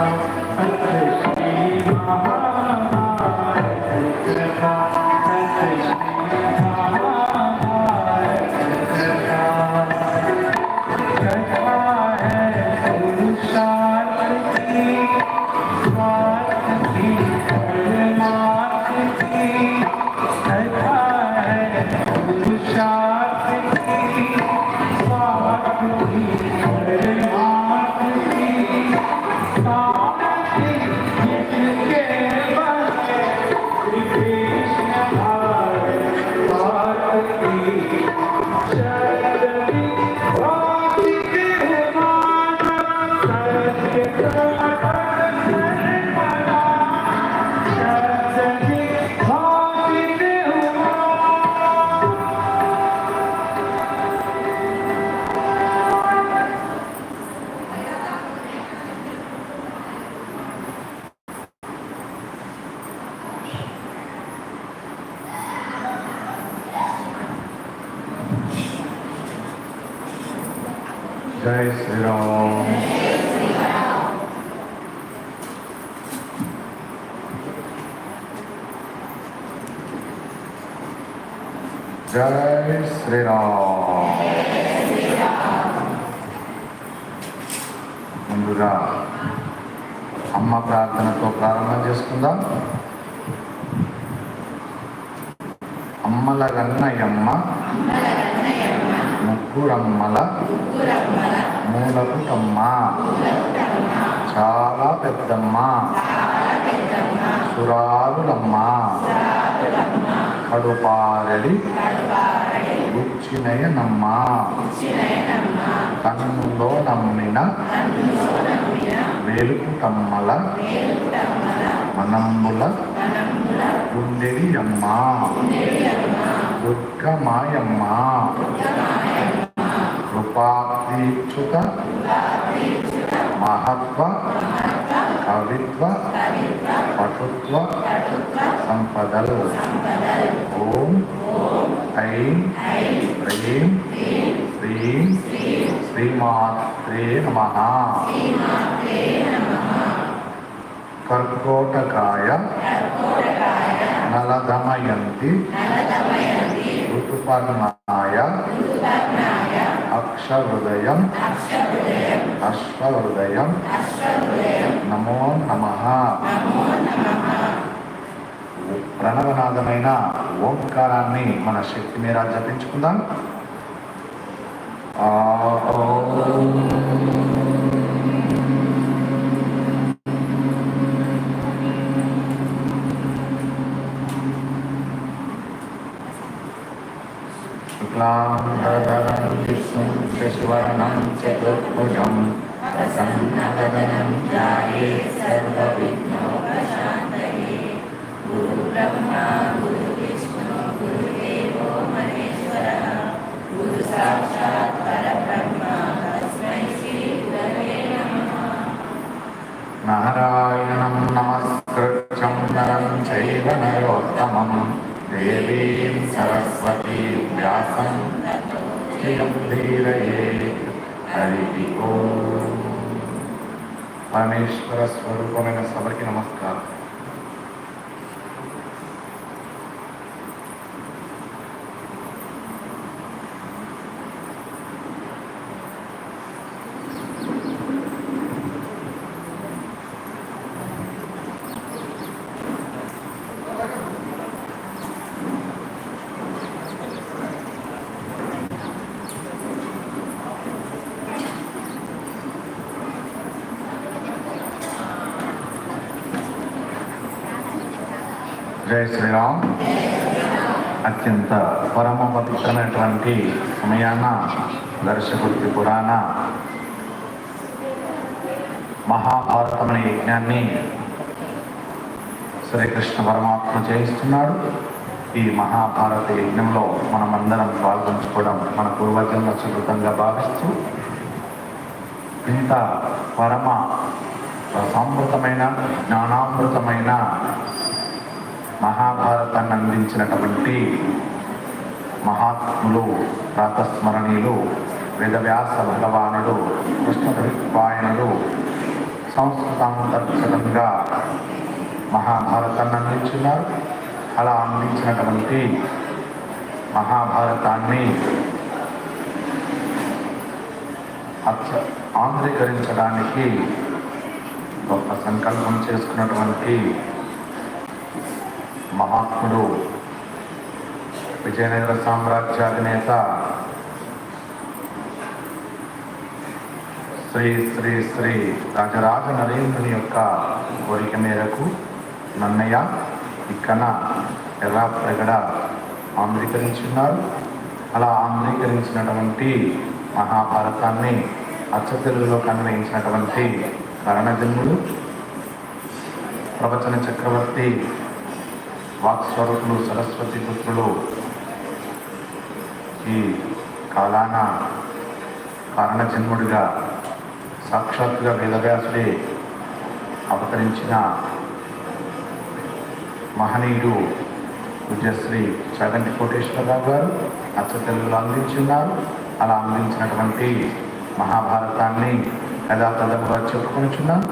Bye. జై శ్రీరామ్. జై శ్రీరామ్ ముందుగా అమ్మ ప్రార్థనతో ప్రారంభం చేసుకుందాం. అమ్మల గన్నయమ్మ ముగ్గురమ్మల మూలకుటమ్మ చాలా పెద్దమ్మ. సురాలులమ్మ. కడుపారడి. ఉచ్చినయనమ్మ. కన్నులో నమ్మిన. వేలుకుటమ్మల. మనమ్ముల గుండెలి అమ్మ దుర్గమాయమ్మ కృపాదీక్షుత మహత్వ కవిత్వ పటుత్వ సంపదలు. ఓం ఐం హ్రీం శ్రీం శ్రీమాత్రే నమ. కర్కోటకాయ నలదమయంతి ఋతుపర్ణాయ అక్షహృదయం అశ్వహృదయం. నమో నమ. ప్రణవనాదమైన ఓంకారాన్ని మన శక్తి మీద జపించుకుందాం? ఆ शशिवर्णं चतुर्भुजं प्रसन्नवदनं ध्याये सर्वविघ्नोपशान्तये गुरुब्रह्मा गुरुविष्णु गुरुदेवो महेश्वरः गुरुसाक्षात् परब्रह्म तस्मै श्रीगुरवे नमः नारायणं नमस्कृत्यं नरं चैव नरोत्तमं देवीं सरस्वतीं व्यासं धियं धीरये హరి ఓం పరమేశ్వర స్వరూపమైన సభకి నమస్కారం జై శ్రీరామ్. అత్యంత పరమ పవిత్రమైనటువంటి సమయాన దర్శకుడి పురాణ మహాభారతం అనే యజ్ఞాన్ని శ్రీకృష్ణ పరమాత్మ చేయిస్తున్నాడు. ఈ మహాభారత యజ్ఞంలో మనమందరం పాల్గొంచుకోవడం మన పూర్వజన్మ సుకృతంగా భావిస్తూ ఇంత పరమ సమృతమైన జ్ఞానామృతమైన మహాభారతాన్ని అందించినటువంటి మహాత్ములు ప్రాతస్మరణీయులు వేదవ్యాస భగవానుడు కృష్ణద్వైపాయనుడు సంస్కృతాంతర్గతంగా మహాభారతాన్ని అందించున్నారు అలా అందించినటువంటి మహాభారతాన్ని అత్య ఆంధ్రీకరించడానికి గొప్ప సంకల్పం చేసుకున్నటువంటి మహాత్ముడు విజయనగర సామ్రాజ్యాధినేత శ్రీ శ్రీ శ్రీ రాజరాజ నరేంద్రుని యొక్క కోరిక మేరకు నన్నయ్య ఇక్కడ ఎలా ప్రగడ ఆంధ్రీకరించున్నారు? అలా ఆంధ్రీకరించినటువంటి మహాభారతాన్ని అచ్చ తెలుగులో కన్వయించినటువంటి కరణజన్ముడు ప్రవచన చక్రవర్తి వాక్స్వరూపులు సరస్వతి పుత్రులు ఈ కాలాన కారణజన్ముడిగా సాక్షాత్తుగా వేదవ్యాసుడే అవతరించిన మహనీయుడు పూజ్యశ్రీ చాగంటి కోటేశ్వరరావు గారు అచ్చ తెలుగులో అందించున్నారు. అలా అందించినటువంటి మహాభారతాన్ని యథాతథముగా చెప్పుకొనిచున్నాం.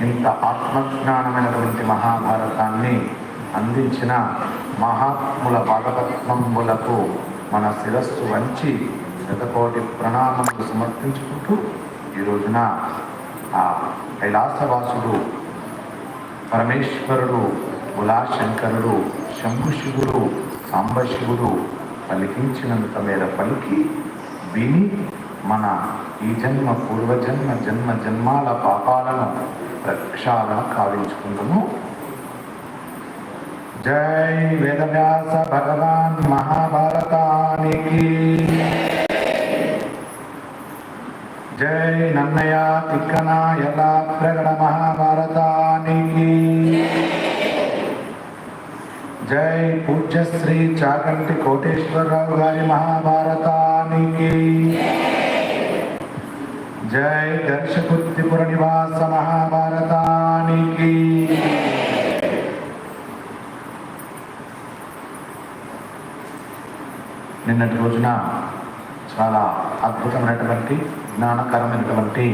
ఇంత ఆత్మజ్ఞానమైనటువంటి మహాభారతాన్ని అందించిన మహాత్ముల భాగవత్మములకు మన శిరస్సు వంచి శతకోటి ప్రణామములు సమర్పించుకుంటూ ఈ రోజున ఆ కైలాసవాసుడు పరమేశ్వరుడు ఉలాశంకరుడు శంభుశివుడు సాంబశివుడు పలికించినంత మేర పలికి విని మన ఈ జన్మ పూర్వజన్మ జన్మ జన్మాల పాపాలను ప్రక్షాళన కావించుకుందుము. జై వేదవ్యాస భగవాన్ మహాభారతానికి జై నన్నయ తిక్కన ఎలా ప్రగణ మహాభారతానికి జై పూజ్యశ్రీ చాగంటి కోటేశ్వరరావు గారి మహాభారతానికి జై దర్శకుత్తిపుర నివాస మహాభారతానికి నిన్నటి రోజున చాలా అద్భుతమైనటువంటి జ్ఞానకరమైనటువంటి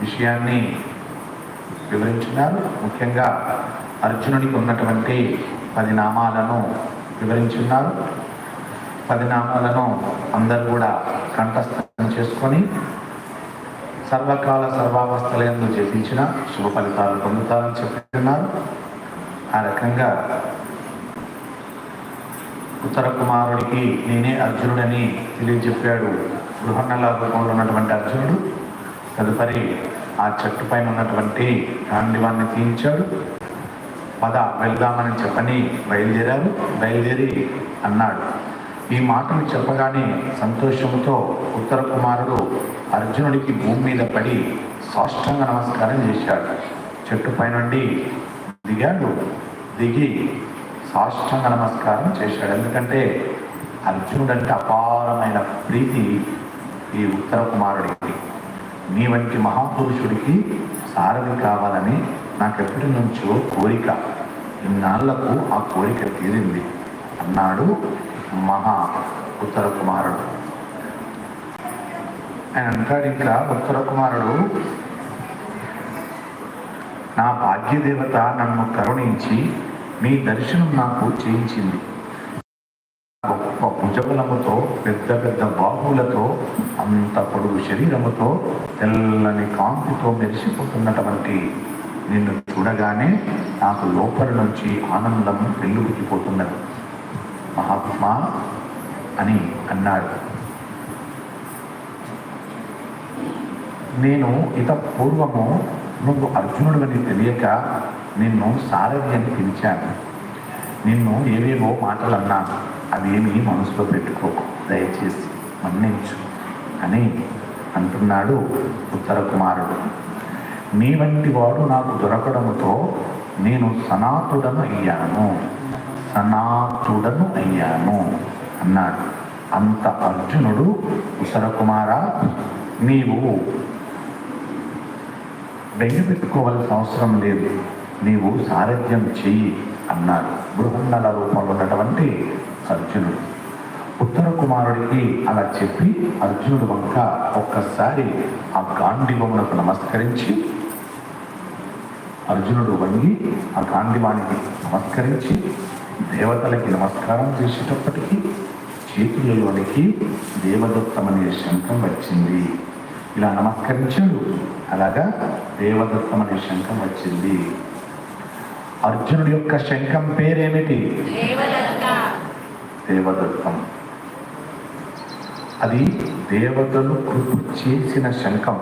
విషయాన్ని వివరించినారు. ముఖ్యంగా అర్జునుడికి ఉన్నటువంటి పది నామాలను వివరించున్నారు పది నామాలను అందరూ కూడా కంఠస్థం చేసుకొని సర్వకాల సర్వావస్థలందు జపించిన శుభ ఫలితాలు పొందుతారని చెప్తున్నారు ఆ రకంగా ఉత్తర కుమారుడికి నేనే అర్జునుడని తెలియజెప్పాడు. బృహన్నల రూపంలో ఉన్నటువంటి అర్జునుడు తదుపరి ఆ చెట్టు పైన ఉన్నటువంటి గాంధీవాన్ని తీయించాడు. పద వెళ్దామని చెప్పని బయలుదేరారు బయలుదేరి అన్నాడు. ఈ మాటలు చెప్పగానే సంతోషంతో ఉత్తర కుమారుడు అర్జునుడికి భూమి మీద పడి సాష్టంగ నమస్కారం చేశాడు. చెట్టు పైనుండి దిగాడు. దిగి సాష్టంగ నమస్కారం చేశాడు. ఎందుకంటే అర్జునుడు అంటే అపారమైన ప్రీతి ఈ ఉత్తర కుమారుడికి. నీ వంటి మహాపురుషుడికి సారథి కావాలని నాకెప్పటి నుంచో కోరిక. ఇన్నాళ్ళకు ఆ కోరిక తీరింది అన్నాడు మహా ఉత్తర కుమారుడు. ఆయన అంటాడు ఇంకా ఉత్తర కుమారుడు నా భాగ్యదేవత నన్ను కరుణించి మీ దర్శనం నాకు చేయించింది. గొప్ప భుజములముతో పెద్ద పెద్ద బాహువులతో అంత పొడుగు శరీరముతో తెల్లని కాంతితో మెరిసిపోతున్నటువంటి నిన్ను చూడగానే నాకు లోపల నుంచి ఆనందం వెల్లుబుకిపోతున్నది మహాత్మా అని అన్నాడు. నేను ఇత పూర్వము నువ్వు అర్జునుడిని తెలియక నిన్ను సారథ్యాన్ని పిలిచాను. నిన్ను ఏవేవో మాటలు అన్నాను అవేమీ మనసులో పెట్టుకోకు దయచేసి మన్నించు. అని అంటున్నాడు ఉత్తర కుమారుడు నీ వంటి వాడు నాకు దొరకడంతో నేను సనాతుడను అయ్యాను. సనాతుడను అయ్యాను అన్నాడు. అంత అర్జునుడు ఉత్తర కుమార నీవు బెంగి పెట్టుకోవాల్సిన అవసరం లేదు. నీవు సారథ్యం చెయ్యి అన్నాడు. బృహన్నల రూపంలో ఉన్నటువంటి అర్జునుడు. ఉత్తర కుమారుడికి అలా చెప్పి అర్జునుడు వంక ఒక్కసారి ఆ గాంధీవమునకు నమస్కరించి అర్జునుడు వంగి ఆ గాంధీవానికి నమస్కరించి దేవతలకి నమస్కారం చేసేటప్పటికీ చేతులలోనికి దేవదత్తం అనే శంఖం వచ్చింది. ఇలా నమస్కరించాడు. అలాగా దేవదత్తం అనే శంఖం వచ్చింది. అర్జునుడి యొక్క శంఖం పేరేమిటి? దేవదత్తం. అది దేవతలు కృప చేసిన శంఖం.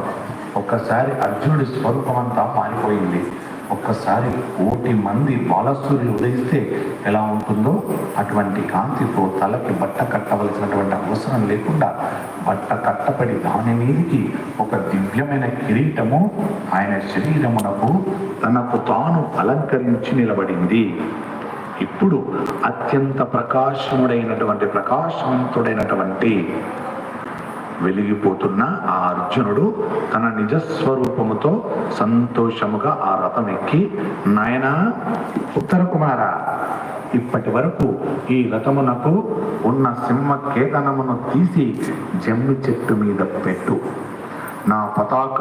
ఒక్కసారి అర్జునుడి స్వరూపం అంతా మారిపోయింది. ఒక్కసారి కోటి మంది బాలసూర్యులు ఉదయిస్తే ఎలా ఉంటుందో? అటువంటి కాంతితో తలకి బట్ట కట్టవలసినటువంటి అవసరం లేకుండా బట్ట కట్టబడి దాని మీదికి ఒక దివ్యమైన కిరీటము ఆయన శరీరమునకు తనకు తాను అలంకరించి నిలబడింది. ఇప్పుడు అత్యంత ప్రకాశముడైనటువంటి ప్రకాశవంతుడైనటువంటి వెలిగిపోతున్న ఆ అర్జునుడు తన నిజస్వరూపముతో సంతోషముగా ఆ రథం ఎక్కి నాయన ఉత్తర కుమార ఇప్పటి వరకు ఈ రథమునకు ఉన్న సింహ కేతనమును తీసి జమ్మి చెట్టు మీద పెట్టు. నా పతాక